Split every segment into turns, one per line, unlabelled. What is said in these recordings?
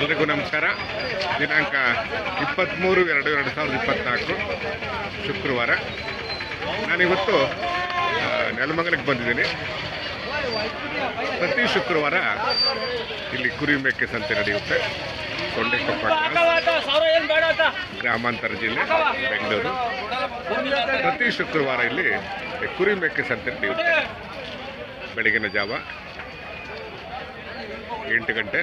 ಎಲ್ರಿಗೂ ನಮಸ್ಕಾರ. ದಿನಾಂಕ ಇಪ್ಪತ್ತ್ಮೂರು ಎರಡು ಎರಡು ಸಾವಿರದ ಇಪ್ಪತ್ತ್ನಾಲ್ಕು ಶುಕ್ರವಾರ. ನಾನಿವತ್ತು ನೆಲಮಂಗಲಕ್ಕೆ ಬಂದಿದ್ದೀನಿ. ಪ್ರತಿ ಶುಕ್ರವಾರ ಇಲ್ಲಿ ಕುರಿ ಮೇಕೆ ಸಂತೆ ನಡೆಯುತ್ತೆ. ಕೊಂಡೆಕೊಪ್ಪ ಗ್ರಾಮಾಂತರ ಜಿಲ್ಲೆ, ಬೆಂಗಳೂರು. ಪ್ರತಿ ಶುಕ್ರವಾರ ಇಲ್ಲಿ ಕುರಿ ಮೇಕೆ ಸಂತೆ ನಡೆಯುತ್ತೆ. ಬೆಳಗಿನ ಜಾವ ಎಂಟು ಗಂಟೆ.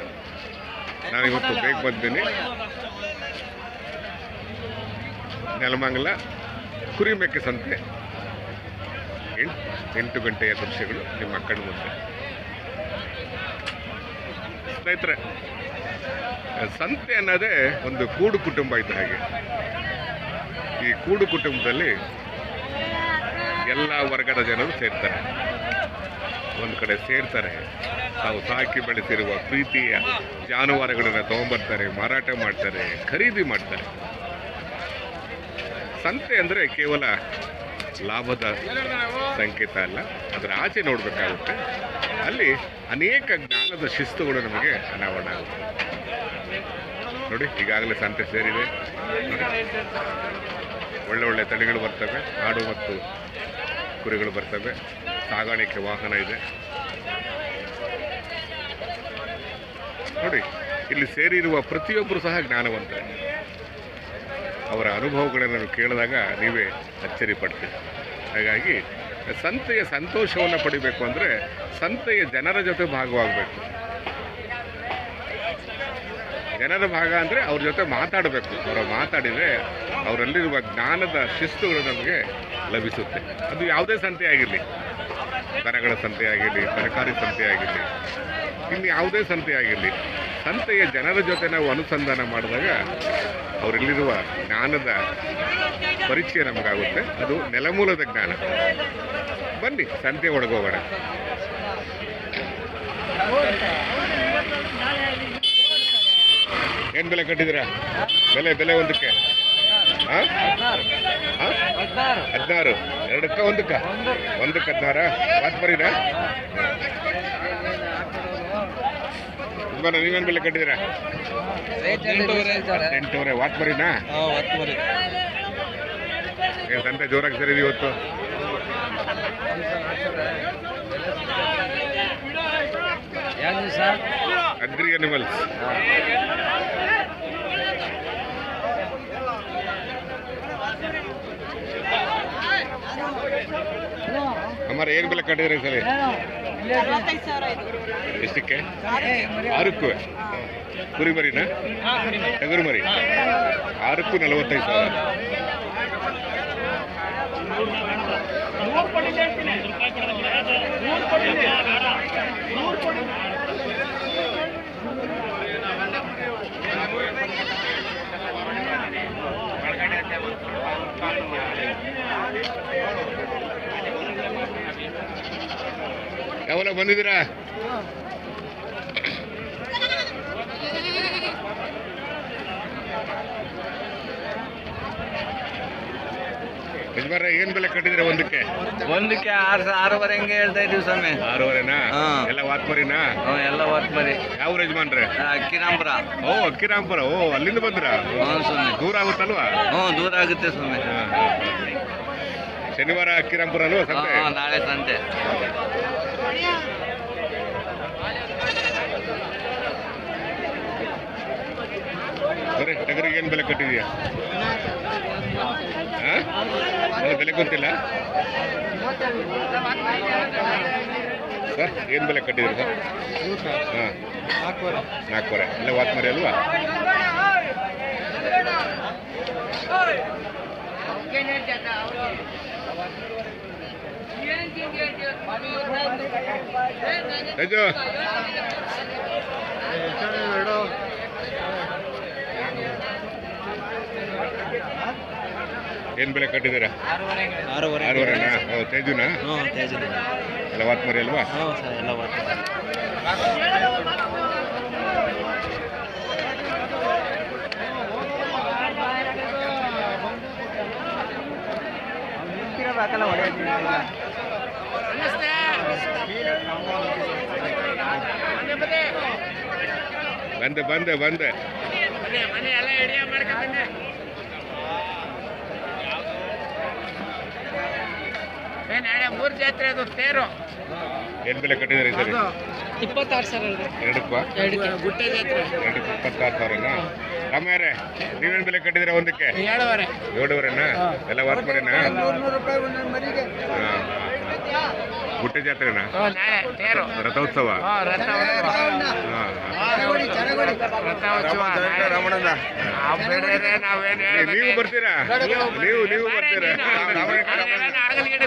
ನಾನಿವತ್ತು ಬೇಗ ಬಂದಿದ್ದೀನಿ. ನೆಲಮಂಗಲ ಕುರಿ ಮೇಕೆ ಸಂತೆ. ಎಂಟು ಎಂಟು ಗಂಟೆಯ ದೃಶ್ಯಗಳು ನಿಮ್ಮ ಕಣ್ಣು ಮುಂದೆ. ಸ್ನೇಹಿತರೆ, ಸಂತೆ ಅನ್ನೋದೇ ಒಂದು ಕೂಡು ಕುಟುಂಬ ಇದ್ದ ಹಾಗೆ. ಈ ಕೂಡು ಕುಟುಂಬದಲ್ಲಿ ಎಲ್ಲ ವರ್ಗದ ಜನರು ಸೇರ್ತಾರೆ. ಒಂದು ಕಡೆ ಸೇರ್ತಾರೆ. ತಾವು ಸಾಕಿ ಬೆಳೆಸಿರುವ ಪ್ರೀತಿಯ ಜಾನುವಾರುಗಳನ್ನ ತಗೊಂಬರ್ತಾರೆ ಮಾರಾಟ ಮಾಡ್ತಾರೆ, ಖರೀದಿ ಮಾಡ್ತಾರೆ. ಸಂತೆ ಅಂದರೆ ಕೇವಲ ಲಾಭದ ಸಂಕೇತ ಅಲ್ಲ, ಅದರ ಆಚೆ ನೋಡಬೇಕಾಗುತ್ತೆ. ಅಲ್ಲಿ ಅನೇಕ ಜ್ಞಾನದ ಶಿಸ್ತುಗಳು ನಮಗೆ ಅನಾವರಣ ಆಗುತ್ತೆ. ನೋಡಿ, ಈಗಾಗಲೇ ಸಂತೆ ಸೇರಿದೆ. ಒಳ್ಳೆ ಒಳ್ಳೆ ತಳಿಗಳು ಬರ್ತವೆ, ಆಡು ಮತ್ತು ಕುರಿಗಳು ಬರ್ತವೆ. ಸಾಗಾಣಿಕೆ ವಾಹನ ಇದೆ. ನೋಡಿ, ಇಲ್ಲಿ ಸೇರಿರುವ ಪ್ರತಿಯೊಬ್ಬರು ಸಹ ಜ್ಞಾನವಂತ ಅವರ ಅನುಭವಗಳನ್ನು ಕೇಳಿದಾಗ ನೀವೇ ಅಚ್ಚರಿ ಪಡ್ತೀರಿ. ಹಾಗಾಗಿ ಸಂತೆಯ ಸಂತೋಷವನ್ನು ಪಡಿಬೇಕು ಅಂದರೆ ಸಂತೆಯ ಜನರ ಜೊತೆ ಭಾಗವಾಗಬೇಕು. ಜನರ ಭಾಗ ಅಂದರೆ ಅವ್ರ ಜೊತೆ ಮಾತಾಡಬೇಕು. ಅವರ ಮಾತಾಡಿದರೆ ಅವರಲ್ಲಿರುವ ಜ್ಞಾನದ ಶಿಸ್ತುಗಳು ನಮಗೆ ಲಭಿಸುತ್ತೆ. ಅದು ಯಾವುದೇ ಸಂತೆ ಆಗಿರಲಿ. ದನಗಳ ಸಂತೆ ಆಗಿರಲಿ, ತರಕಾರಿ ಸಂತೆ ಆಗಿರಲಿ, ಇನ್ನು ಯಾವುದೇ ಸಂತೆ ಆಗಿರಲಿ, ಸಂತೆಯ ಜನರ ಜೊತೆ ನಾವು ಅನುಸಂಧಾನ ಮಾಡಿದಾಗ ಅವರಲ್ಲಿರುವ ಜ್ಞಾನದ ಪರಿಚಯ ನಮಗಾಗುತ್ತೆ. ಅದು ನೆಲಮೂಲದ ಜ್ಞಾನ. ಬನ್ನಿ, ಸಂತೆ ಒಳಗೋಗೋಣ. ಏನು ಬೆಲೆ ಕಟ್ಟಿದ್ದೀರಾ? ಬೆಲೆ ಬೆಲೆ ಒಂದಕ್ಕೆ. ಹದಿನಾರು. ಎರಡಕ್ಕ ಒಂದಕ್ಕ? ಒಂದಕ್ಕ ಹದಿನಾರ? ಮಾತು ಬರೀನಾ ಯಜಮಾನ ನೀವೇನು ಬೆಲೆ ಕಟ್ಟಿದ್ದೀರಾ? ಎಂಟೂವರೆ. ವಾಟ್ ಬರೀನಾ? ಸಂತೆ ಜೋರಾಗಿ ಸರಿದಿ ಇವತ್ತು. ಅಗ್ರಿ ಅನಿಮಲ್ಸ್ ಅಮ್ಮಾರ ಏನು ಬೆಲೆ ಕಟ್ಟಿದ್ರಿ ಸರಿ ಎಷ್ಟಕ್ಕೆ? ಆರಕ್ಕೂ? ಕುರಿ ಮರಿನಾ ಟಗರು ಮರಿ ಆರಕ್ಕೂ ನಲವತ್ತೈದು ಸಾವಿರ. ಯಾವಲ್ಲ ಬಂದಿದ್ದೀರಾ? ಏನ್ ಬೆಲೆ ಕಟ್ಟಿದ್ರೆ ಒಂದಕ್ಕೆ?
ಒಂದಕ್ಕೆ ಆರು ಆರೂವರೆ ಹಂಗೆ ಹೇಳ್ತಾ ಇದೀವಿ ಸ್ವಾಮಿ.
ಆರೂವರೆನಾ. ಎಲ್ಲ ವಾತ್ಮರಿನಾ?
ಎಲ್ಲ ವಾತ್ಮರಿ.
ಯಾವ ಯಜಮಾನ್ರೆ?
ಅಕ್ಕಿರಾಂಪುರ
ಓ ಅಕ್ಕಿರಾಂಪುರ ಓ ಅಲ್ಲಿಂದ ಬಂದ್ರ?
ಸ್ವಾಮಿ.
ದೂರ ಆಗುತ್ತಲ್ವಾ?
ಹ್ಞೂ ದೂರ ಆಗುತ್ತೆ ಸ್ವಾಮಿ.
ಶನಿವಾರ ಅಕ್ಕಿರಾಂಪುರ ಅಲ್ವಾ ಸಂತೆ
ನಾಳೆ ಸಂತೆ.
ಬರೀ ಟಗರಿಗೆ ಏನು ಬೆಲೆ ಕೊಟ್ಟಿದೆಯಾ ಹಾಂ ಬೆಲೆ ಗೊತ್ತಿಲ್ಲ? ಸರ್, ಏನು ಬೆಲೆ ಕಟ್ಟಿದ್ರಿ ಸರ್? ಹಾಂ. ನಾಲ್ಕೂವರೆ. ಎಲ್ಲ ವಾತ್ಮರಿ ಅಲ್ವಾ? ತೇಜು! ಏನ್ ಬೆಲೆ ಕಟ್ಟಿದ್ದೀರಾ?
ಆರೂವರೆ
ಆರೂವರೆನಾ ಓ ತೇಜುನಾ?
ಹ್ಞೂ
ಎಲ್ಲ ವಾತ್ಮರಿ ಅಲ್ವಾ?
ಹ್ಞೂ ಸರ್ ಎಲ್ಲ
ಬಂದೆ ಬಂದೆ ಬಂದೆ.
ಮೂರು ಜಾತ್ರೆ ಅದು ತೇರು.
ಏನ್ ಬೆಲೆ ಕಟ್ಟಿದಾರೆ ಸರ್?
ಇಪ್ಪತ್ತಾರು ಸಾವಿರ
ಗುಟ್ಟೆ ಜಾತ್ರೆ.
ಎರಡಕ್ಕೆ ಇಪ್ಪತ್ತಾರು ಸಾವಿರನಾ? ನೀವೇನ್ ಬೆಲೆ ಕಟ್ಟಿದಿರ ಒಂದಕ್ಕೆ?
ಏಳುವರೆ.
ಏಳುವರೆನಾ? ಎಲ್ಲ ವರ್ಕ್ ಮರಿನಾ
ಮರಿಗೆ.
ಗುಟ್ಟೆ ಜಾತ್ರೆನಾ?
ನಾಳೆ
ರಥೋತ್ಸವ?
ನಾವು
ಬರ್ತೀರಾ? ನೀವು ನೀವು ಬರ್ತೀರಾ?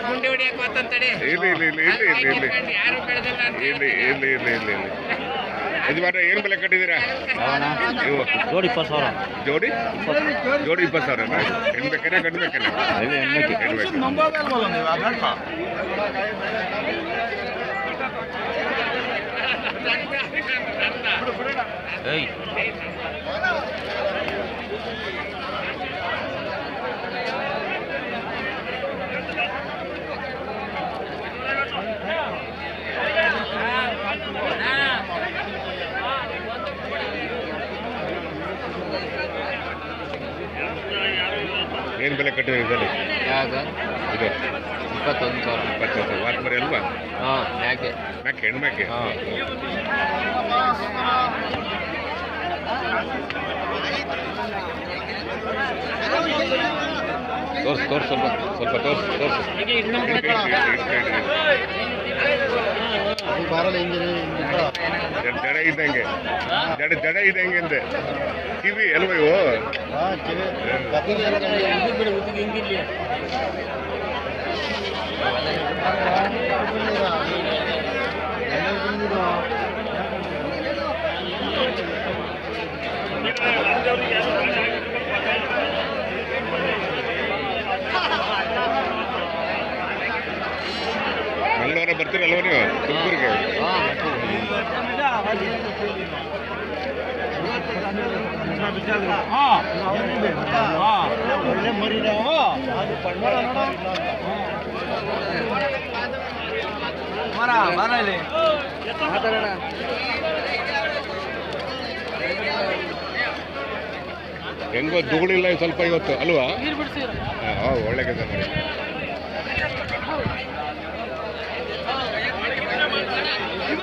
ಗುಂಡಿ ಹೊಡಿಯಕ್ ಹೋತಂತಡಿ.
ಇಲ್ಲಿ ಇಲ್ಲಿ ಇಲ್ಲಿ ಇಲ್ಲಿ ಇಲ್ಲಿ ಇಲ್ಲಿ.
ಯಾರು ಬೆಳೆದಿಲ್ಲ ಅಂತ
ಇಲ್ಲಿ ಇಲ್ಲಿ ಇಲ್ಲಿ ಇಲ್ಲಿ ಇಲ್ಲಿ ಯಜಮಾನ್ರೆ ಏನು ಬೆಲೆ ಕಟ್ಟಿದ್ದೀರಾ? ನೀವು
ಜೋಡಿ ಇಪ್ಪತ್ತು ಸಾವಿರ.
ಜೋಡಿ? ಜೋಡಿ ಇಪ್ಪತ್ತು ಸಾವಿರ ಹೆಣ್ಬೇಕೇನೆ ಹೆಣ್ಬೇಕು
ಏಯ್.
ಏನು ಬೆಲೆ ಕಟ್ಟಿದ್ದೀರಿ ಇದರಲ್ಲಿ?
ಯಾವ್ದು?
ಇದು.
ಇಪ್ಪತ್ತೊಂದು ಸಾವಿರ.
ಇಪ್ಪತ್ತೊಂದು. ಸಾವಿರ ವಾತ್ ಮರಿ ಅಲ್ವಾ?
ಹಾಂ ಯಾಕೆ
ಮ್ಯಾಕೆ ಹೆಣ್ಮ್ಯಾಕೆ
ಹಾ. ತೋರ್ಸು ತೋರ್ಸು ಸ್ವಲ್ಪ ಸ್ವಲ್ಪ ತೋರ್ಸು ತೋರ್ಸು
ಜಡ ಜಡ ಇದ್ದಂಗೆ ಜಡ ಜಡ ಇದ್ದಂಗೆ ಅಂದೆ. ಕಿವಿ ಅಲ್ವಾ ಇವು? ಮಂಗಳವಾರ ಬರ್ತೀರಲ್ವ ನೀವು? ತುಮಕೂರಿಗೆ? ಹೆಂಗೋ ದುಗುಳಿಲ್ಲ ಸ್ವಲ್ಪ ಇವತ್ತು ಅಲ್ವಾ? ಒಳ್ಳೆ ಕೆಲಸ ಮಾಡಿ